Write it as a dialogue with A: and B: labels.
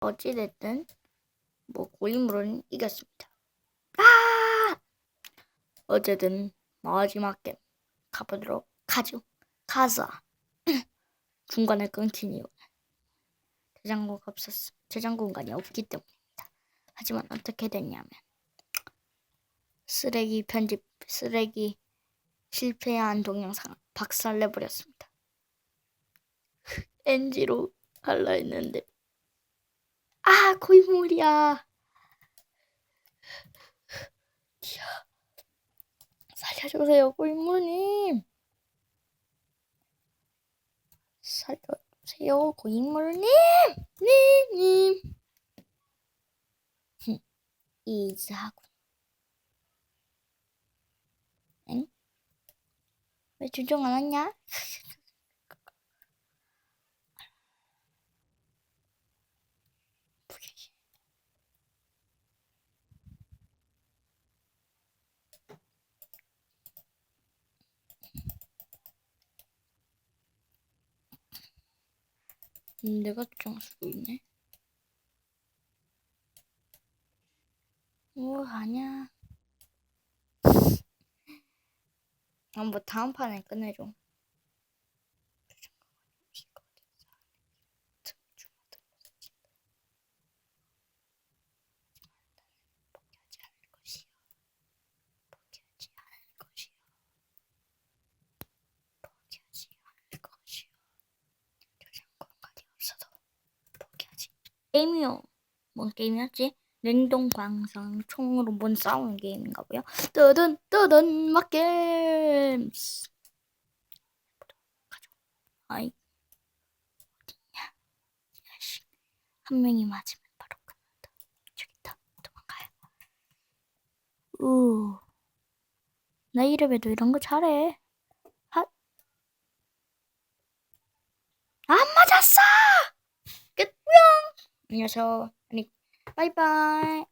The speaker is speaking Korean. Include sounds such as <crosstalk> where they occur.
A: 어찌됐든 뭐 고인물은 이겼습니다. 아! 어쨌든 마지막 게임 가보도록 하죠. 가자. <clears throat> 중간에 끊긴 이유. 대장고가 없었어. 대장고 공간이 없기 때문입니다. 하지만 어떻게 됐냐면 쓰레기 편집 쓰레기 실패한 동영상 박살내 버렸습니다. NG로 <laughs> 할라 했는데 아 고인물이야. 이야. 살려주세요 고인물님. 살려주세요 고인물님. 님 님. 이자군. 엥? 왜 주종 안 왔냐? <laughs> 음, 내가 있네. 뭐 아니야. <laughs> 아, 뭐 다음 판에 끝내줘. 포기하지 않을 것이요. 포기하지 않을 것이요. 포기하지 않을 것이요. 저장 공간이 없어도 포기하지. 게임이요. 뭔 게임이었지? 냉동 광선 총으로 뭔 싸우는 게임인가 보요. 뜨든 뜨든 막. 가져. 아이 어디냐? 야식. 한 명이 맞으면 바로 끝난다. 저기 있다. 도망가요. 우. 나 이름에도 이런 거 잘해. 하. 안 맞았어. 끝. 뿅. 안녕하세요. 아니 바이바이.